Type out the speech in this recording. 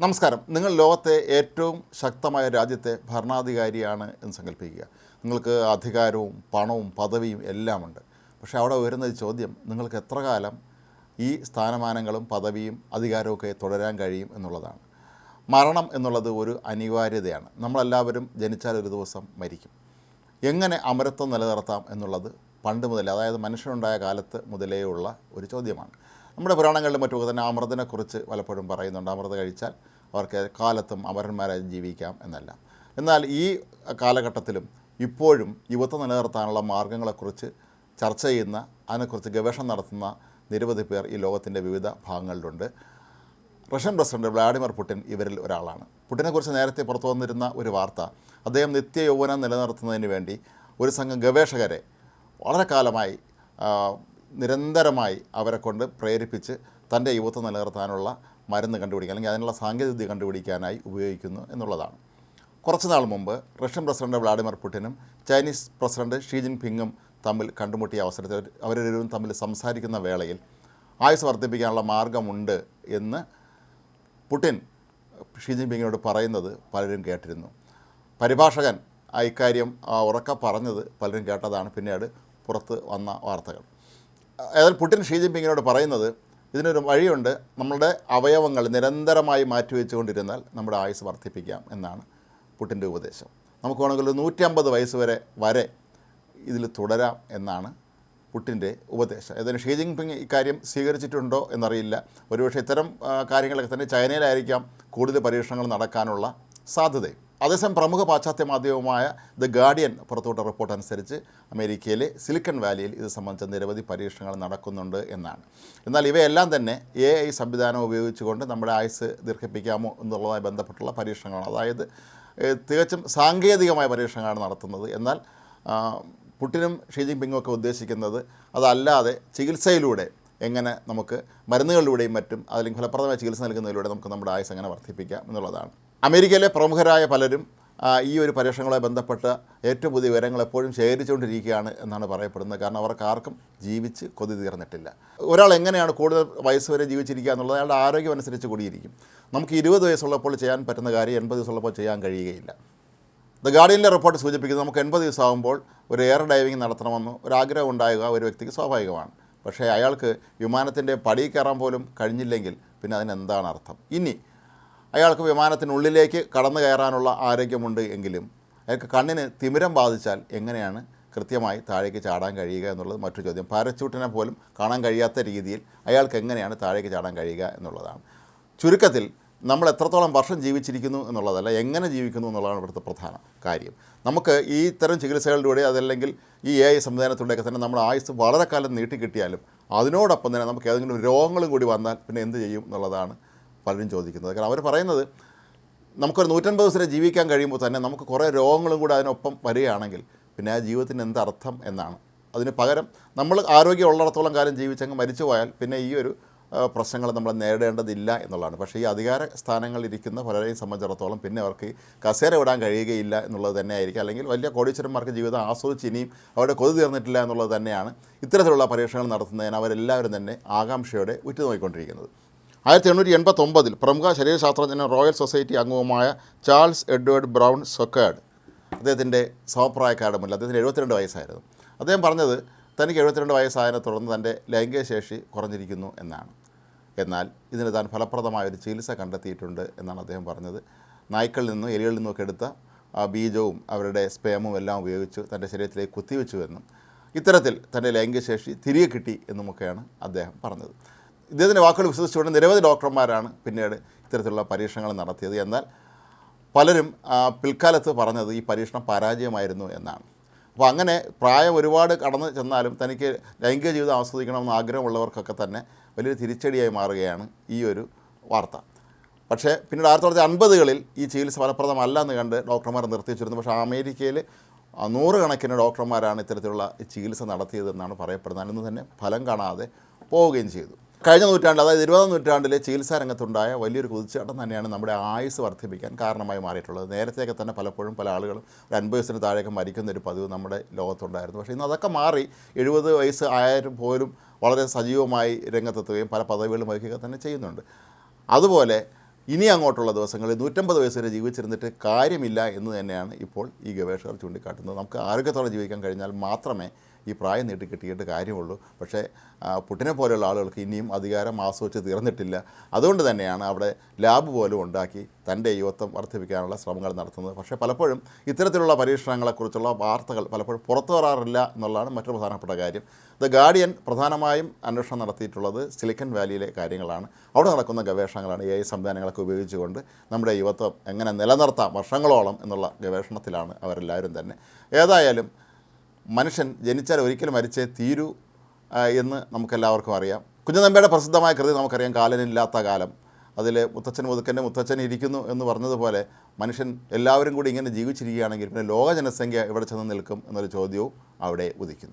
നമസ്കാരം. നിങ്ങൾ ലോകത്തെ ഏറ്റവും ശക്തമായ രാജ്യത്തെ ഭരണാധികാരിയാണ് എന്ന് സങ്കല്പിക്കുക. നിങ്ങൾക്ക് അധികാരവും പണവും പദവിയും എല്ലാമുണ്ട്. പക്ഷേ അവിടെ വരുന്ന ഒരു ചോദ്യം നിങ്ങൾക്ക് എത്ര കാലം ഈ സ്ഥാനമാനങ്ങളും പദവിയും അധികാരമൊക്കെ തുടരാൻ കഴിയും എന്നുള്ളതാണ്. മരണം എന്നുള്ളത് ഒരു അനിവാര്യതയാണ്. നമ്മളെല്ലാവരും ജനിച്ചാൽ ഒരു ദിവസം മരിക്കും. എങ്ങനെ അമരത്വം നിലനിർത്താം എന്നുള്ളത് പണ്ട് മുതലേ അതായത് മനുഷ്യനുണ്ടായ കാലത്ത് മുതലേ ഉള്ള ഒരു ചോദ്യമാണ്. നമ്മുടെ പുരാണങ്ങളിലും മറ്റുമൊക്കെ തന്നെ അമൃതിനെക്കുറിച്ച് പലപ്പോഴും പറയുന്നുണ്ട്. അമൃത് കഴിച്ചാൽ അവർക്ക് കാലത്തും അമരന്മാരായി ജീവിക്കാം എന്നല്ല. എന്നാൽ ഈ കാലഘട്ടത്തിലും ഇപ്പോഴും യുവത്വം നിലനിർത്താനുള്ള മാർഗങ്ങളെക്കുറിച്ച് ചർച്ച ചെയ്യുന്ന അതിനെക്കുറിച്ച് ഗവേഷണം നടത്തുന്ന നിരവധി പേർ ഈ ലോകത്തിന്റെ വിവിധ ഭാഗങ്ങളിലുണ്ട്. റഷ്യൻ പ്രസിഡന്റ് വ്ളാഡിമിർ പുടിൻ ഇവരിൽ ഒരാളാണ്. പുടിനെക്കുറിച്ച് നേരത്തെ പുറത്തു വന്നിരുന്ന ഒരു വാർത്ത അദ്ദേഹം നിത്യ യൗവനം നിലനിർത്തുന്നതിന് വേണ്ടി ഒരു സംഘം ഗവേഷകരെ വളരെ കാലമായി നിരന്തരമായി അവരെ കൊണ്ട് പ്രേരിപ്പിച്ച് തന്റെ യുവത്വം നിലനിർത്താനുള്ള മരുന്ന് കണ്ടുപിടിക്കുക അല്ലെങ്കിൽ അതിനുള്ള സാങ്കേതികവിദ്യ കണ്ടുപിടിക്കാനായി ഉപയോഗിക്കുന്നു എന്നുള്ളതാണ്. കുറച്ച് നാൾ മുമ്പ് റഷ്യൻ പ്രസിഡന്റ് വ്ളാഡിമിർ പുടിനും ചൈനീസ് പ്രസിഡന്റ് ഷീ ജിൻ പിങ്ങും തമ്മിൽ കണ്ടുമുട്ടിയ അവസരത്തിൽ അവരിരുവരും തമ്മിൽ സംസാരിക്കുന്ന വേളയിൽ ആയുസ് വർദ്ധിപ്പിക്കാനുള്ള മാർഗമുണ്ട് എന്ന് പുടിൻ ഷീ ജിൻ പിങ്ങിനോട് പറയുന്നത് പലരും കേട്ടിരുന്നു. പരിഭാഷകൻ ഇക്കാര്യം ഉറക്കെ പറഞ്ഞത് പലരും കേട്ടതാണ്. പിന്നീട് പുറത്ത് വന്ന വാർത്തകൾ. ഏതായാലും പുടിൻ ഷീ ജിൻപിങ്ങിനോട് പറയുന്നത് ഇതിനൊരു വഴിയുണ്ട്. നമ്മളുടെ അവയവങ്ങൾ നിരന്തരമായി മാറ്റിവെച്ചുകൊണ്ടിരുന്നാൽ നമ്മുടെ ആയുസ് വർദ്ധിപ്പിക്കാം എന്നാണ് പുട്ടിന്റെ ഉപദേശം. നമുക്ക് വേണമെങ്കിൽ ഒരു നൂറ്റമ്പത് വയസ്സ് വരെ വരെ ഇതിൽ തുടരാം എന്നാണ് പുട്ടിന്റെ ഉപദേശം. ഏതായാലും ഷീ ജിൻപിങ് ഇക്കാര്യം സ്വീകരിച്ചിട്ടുണ്ടോ എന്നറിയില്ല. ഒരുപക്ഷെ ഇത്തരം കാര്യങ്ങളൊക്കെ തന്നെ ചൈനയിലായിരിക്കാം കൂടുതൽ പരീക്ഷണങ്ങൾ നടക്കാനുള്ള സാധ്യതയും. അതേസമയം പ്രമുഖ പാശ്ചാത്യ മാധ്യമമായ ദ ഗാർഡിയൻ പുറത്തുവിട്ട റിപ്പോർട്ട് അനുസരിച്ച് അമേരിക്കയിലെ സിലിക്കൺ വാലിയിൽ ഇത് സംബന്ധിച്ച നിരവധി പരീക്ഷണങ്ങൾ നടക്കുന്നുണ്ട് എന്നാണ്. എന്നാൽ ഇവയെല്ലാം തന്നെ എ ഐ സംവിധാനം ഉപയോഗിച്ചുകൊണ്ട് നമ്മുടെ ആയുസ് ദീർഘിപ്പിക്കാമോ എന്നുള്ളതുമായി ബന്ധപ്പെട്ടുള്ള പരീക്ഷണങ്ങളാണ്. അതായത് തികച്ചും സാങ്കേതികമായ പരീക്ഷണങ്ങളാണ് നടത്തുന്നത്. എന്നാൽ പുട്ടിനും ഷീ ജിൻപിങ്ങും ഒക്കെ ഉദ്ദേശിക്കുന്നത് അതല്ലാതെ ചികിത്സയിലൂടെ എങ്ങനെ നമുക്ക് മരുന്നുകളിലൂടെയും മറ്റും അല്ലെങ്കിൽ ഫലപ്രദമായ ചികിത്സ നൽകുന്നതിലൂടെ നമുക്ക് നമ്മുടെ ആയുസ് എങ്ങനെ വർദ്ധിപ്പിക്കാം എന്നുള്ളതാണ്. അമേരിക്കയിലെ പ്രമുഖരായ പലരും ഈ ഒരു പരീക്ഷണങ്ങളുമായി ബന്ധപ്പെട്ട് ഏറ്റവും പുതിയ വിവരങ്ങൾ എപ്പോഴും ശേഖരിച്ചുകൊണ്ടിരിക്കുകയാണ് എന്നാണ് പറയപ്പെടുന്നത്. കാരണം അവർക്ക് ആർക്കും ജീവിച്ച് കൊതി തീർന്നിട്ടില്ല. ഒരാൾ എങ്ങനെയാണ് കൂടുതൽ വയസ്സ് വരെ ജീവിച്ചിരിക്കുക എന്നുള്ളത് അയാളുടെ ആരോഗ്യം അനുസരിച്ച് കൂടിയിരിക്കും. നമുക്ക് ഇരുപത് വയസ്സുള്ളപ്പോൾ ചെയ്യാൻ പറ്റുന്ന കാര്യം എൺപത് വയസ്സുള്ളപ്പോൾ ചെയ്യാൻ കഴിയുകയില്ല. ദ ഗാർഡിയനിലെ റിപ്പോർട്ട് സൂചിപ്പിക്കുന്നത് നമുക്ക് എൺപത് ദിവസമാകുമ്പോൾ ഒരു എയർ ഡൈവിംഗ് നടത്തണമെന്ന് ഒരാഗ്രഹം ഉണ്ടാകുക ഒരു വ്യക്തിക്ക് സ്വാഭാവികമാണ്. പക്ഷേ അയാൾക്ക് വിമാനത്തിന്റെ പടി കയറാൻ പോലും കഴിഞ്ഞില്ലെങ്കിൽ പിന്നെ അതിനെന്താണ് അർത്ഥം? ഇനി അയാൾക്ക് വിമാനത്തിനുള്ളിലേക്ക് കടന്നു കയറാനുള്ള ആരോഗ്യമുണ്ട് എങ്കിലും അയാൾക്ക് കണ്ണിന് തിമിരം ബാധിച്ചാൽ എങ്ങനെയാണ് കൃത്യമായി താഴേക്ക് ചാടാൻ കഴിയുക എന്നുള്ളത് മറ്റൊരു ചോദ്യം. പാരച്യൂട്ടിനെ പോലും കാണാൻ കഴിയാത്ത രീതിയിൽ അയാൾക്ക് എങ്ങനെയാണ് താഴേക്ക് ചാടാൻ കഴിയുക എന്നുള്ളതാണ്. ചുരുക്കത്തിൽ നമ്മൾ എത്രത്തോളം വർഷം ജീവിച്ചിരിക്കുന്നു എന്നുള്ളതല്ല എങ്ങനെ ജീവിക്കുന്നു എന്നുള്ളതാണ് ഇവിടുത്തെ പ്രധാന കാര്യം. നമുക്ക് ഈ ഇത്തരം ചികിത്സകളിലൂടെ അതല്ലെങ്കിൽ ഈ എ ഐ സംവിധാനത്തിലൂടെയൊക്കെ തന്നെ നമ്മുടെ ആയുസ് വളരെ കാലം നീട്ടിക്കിട്ടിയാലും അതിനോടൊപ്പം തന്നെ നമുക്ക് ഏതെങ്കിലും രോഗങ്ങളും കൂടി വന്നാൽ പിന്നെ എന്ത് ചെയ്യും എന്നുള്ളതാണ് പലരും ചോദിക്കുന്നത്. കാരണം അവർ പറയുന്നത് നമുക്കൊരു നൂറ്റൻപത് ദിവസം ജീവിക്കാൻ കഴിയുമ്പോൾ തന്നെ നമുക്ക് കുറേ രോഗങ്ങളും കൂടി അതിനൊപ്പം വരികയാണെങ്കിൽ പിന്നെ ആ ജീവിതത്തിന് എന്തർത്ഥം എന്നാണ്. അതിന് പകരം നമ്മൾ ആരോഗ്യം ഉള്ളിടത്തോളം കാലം ജീവിച്ചങ്ങ് മരിച്ചു പോയാൽ പിന്നെ ഈ ഒരു പ്രശ്നങ്ങൾ നമ്മൾ നേരിടേണ്ടതില്ല എന്നുള്ളതാണ്. പക്ഷേ ഈ അധികാര സ്ഥാനങ്ങളിൽ ഇരിക്കുന്ന പലരെയും സംബന്ധിച്ചിടത്തോളം പിന്നെ അവർക്ക് കസേര വിടാൻ കഴിയുകയില്ല എന്നുള്ളത് തന്നെയായിരിക്കും. അല്ലെങ്കിൽ വലിയ കോടീശ്വരന്മാർക്ക് ജീവിതം ആസ്വദിച്ച് ഇനിയും അവരുടെ കൊതു തീർന്നിട്ടില്ല എന്നുള്ളത് തന്നെയാണ് ഇത്തരത്തിലുള്ള പരീക്ഷണങ്ങൾ നടത്തുന്നതിന് അവരെല്ലാവരും തന്നെ ആകാംക്ഷയോടെ ഉറ്റുനോക്കിക്കൊണ്ടിരിക്കുന്നത്. ആയിരത്തി എണ്ണൂറ്റി എൺപത്തൊമ്പതിൽ പ്രമുഖ ശരീരശാസ്ത്രജ്ഞനും റോയൽ സൊസൈറ്റി അംഗവുമായ ചാൾസ് എഡ്വേർഡ് ബ്രൗൺ സൊക്കേഡ് അദ്ദേഹത്തിന്റെ സമപ്രായക്കാരുടെ മുന്നിൽ അദ്ദേഹത്തിന് എഴുപത്തിരണ്ട് വയസ്സായിരുന്നു. അദ്ദേഹം പറഞ്ഞത് തനിക്ക് എഴുപത്തിരണ്ട് വയസ്സായതിനെ തുടർന്ന് തന്റെ ലൈംഗിക ശേഷി കുറഞ്ഞിരിക്കുന്നു എന്നാണ്. എന്നാൽ ഇതിന് താൻ ഫലപ്രദമായ ഒരു ചികിത്സ കണ്ടെത്തിയിട്ടുണ്ട് എന്നാണ് അദ്ദേഹം പറഞ്ഞത്. നായ്ക്കളിൽ നിന്നും എലികളിൽ നിന്നൊക്കെ എടുത്ത ആ ബീജവും അവരുടെ സ്പേമും എല്ലാം ഉപയോഗിച്ച് തന്റെ ശരീരത്തിലേക്ക് കുത്തിവെച്ചു എന്നും ഇത്തരത്തിൽ തന്റെ ലൈംഗിക ശേഷി തിരികെ കിട്ടി എന്നുമൊക്കെയാണ് അദ്ദേഹം പറഞ്ഞത്. ഇദ്ദേഹത്തിന്റെ വാക്കുകൾ വിശ്വസിച്ചുകൊണ്ട് നിരവധി ഡോക്ടർമാരാണ് പിന്നീട് ഇത്തരത്തിലുള്ള പരീക്ഷണങ്ങൾ നടത്തിയത്. എന്നാൽ പലരും പിൽക്കാലത്ത് പറഞ്ഞത് ഈ പരീക്ഷണം പരാജയമായിരുന്നു എന്നാണ്. അപ്പോൾ അങ്ങനെ പ്രായം ഒരുപാട് കടന്നു ചെന്നാലും തനിക്ക് ലൈംഗിക ജീവിതം ആസ്വദിക്കണമെന്ന് ആഗ്രഹമുള്ളവർക്കൊക്കെ തന്നെ വലിയൊരു തിരിച്ചടിയായി മാറുകയാണ് ഈ ഒരു വാർത്ത. പക്ഷേ പിന്നീട് ആയിരത്തി തൊള്ളായിരത്തി അൻപതുകളിൽ ഈ ചികിത്സ ഫലപ്രദമല്ല എന്ന് കണ്ട് ഡോക്ടർമാർ നിർത്തിവെച്ചിരുന്നു. പക്ഷേ അമേരിക്കയിൽ നൂറുകണക്കിന് ഡോക്ടർമാരാണ് ഇത്തരത്തിലുള്ള ചികിത്സ നടത്തിയതെന്നാണ് പറയപ്പെടുന്നത്. അതിൽ നിന്ന് തന്നെ ഫലം കാണാതെ പോവുകയും ചെയ്തു. കഴിഞ്ഞ നൂറ്റാണ്ടിൽ അതായത് ഇരുപതാം നൂറ്റാണ്ടിലെ ചികിത്സാ രംഗത്തുണ്ടായ വലിയൊരു കുതിച്ചാട്ടം തന്നെയാണ് നമ്മുടെ ആയുസ് വർദ്ധിപ്പിക്കാൻ കാരണമായി മാറിയിട്ടുള്ളത്. നേരത്തെയൊക്കെ തന്നെ പലപ്പോഴും പല ആളുകളും ഒരു അൻപത് വയസ്സിന് താഴെയൊക്കെ മരിക്കുന്ന ഒരു പതിവ് നമ്മുടെ ലോകത്തുണ്ടായിരുന്നു. പക്ഷേ ഇന്ന് അതൊക്കെ മാറി എഴുപത് വയസ്സ് ആയാലും പോലും വളരെ സജീവമായി രംഗത്തെത്തുകയും പല പദവികളും വഹിക്കുക തന്നെ ചെയ്യുന്നുണ്ട്. അതുപോലെ ഇനി അങ്ങോട്ടുള്ള ദിവസങ്ങളിൽ നൂറ്റമ്പത് വയസ്സ് വരെ ജീവിച്ചിരുന്നിട്ട് കാര്യമില്ല എന്ന് തന്നെയാണ് ഇപ്പോൾ ഈ ഗവേഷകർ ചൂണ്ടിക്കാട്ടുന്നത്. നമുക്ക് ആരോഗ്യത്തോടെ ജീവിക്കാൻ കഴിഞ്ഞാൽ മാത്രമേ ഈ പ്രായം നീട്ടി കിട്ടിയിട്ട് കാര്യമുള്ളൂ. പക്ഷേ പുട്ടിനെ പോലെയുള്ള ആളുകൾക്ക് ഇനിയും അധികാരം ആസ്വദിച്ച് തീർന്നിട്ടില്ല. അതുകൊണ്ട് തന്നെയാണ് അവിടെ ലാബ് പോലും ഉണ്ടാക്കി തന്റെ യുവത്വം വർദ്ധിപ്പിക്കാനുള്ള ശ്രമങ്ങൾ നടത്തുന്നത്. പക്ഷേ പലപ്പോഴും ഇത്തരത്തിലുള്ള പരീക്ഷണങ്ങളെക്കുറിച്ചുള്ള വാർത്തകൾ പലപ്പോഴും പുറത്തു വരാറില്ല എന്നുള്ളതാണ് മറ്റൊരു പ്രധാനപ്പെട്ട കാര്യം. ദ ഗാർഡിയൻ പ്രധാനമായും അന്വേഷണം നടത്തിയിട്ടുള്ളത് സിലിക്കൺ വാലിയിലെ കാര്യങ്ങളാണ്. അവിടെ നടക്കുന്ന ഗവേഷണങ്ങളാണ് എ ഐ സംവിധാനങ്ങളൊക്കെ ഉപയോഗിച്ചുകൊണ്ട് നമ്മുടെ യുവത്വം എങ്ങനെ നിലനിർത്താം വർഷങ്ങളോളം എന്നുള്ള ഗവേഷണത്തിലാണ് അവരെല്ലാവരും തന്നെ. ഏതായാലും മനുഷ്യൻ ജനിച്ചാൽ ഒരിക്കലും മരിച്ചേ തീരൂ എന്ന് നമുക്കെല്ലാവർക്കും അറിയാം. കുഞ്ഞനമ്പയുടെ പ്രസിദ്ധമായ കൃതി നമുക്കറിയാം കാലനില്ലാത്ത കാലം അതിൽ മുത്തച്ഛൻ മുതുക്കന്റെ മുത്തച്ഛൻ ഇരിക്കുന്നു എന്ന് പറഞ്ഞതുപോലെ മനുഷ്യൻ എല്ലാവരും കൂടി ഇങ്ങനെ ജീവിച്ചിരിക്കുകയാണെങ്കിൽ പിന്നെ ലോക ജനസംഖ്യ എവിടെ ചെന്ന് നിൽക്കും എന്നൊരു ചോദ്യവും അവിടെ ഉദിക്കുന്നു.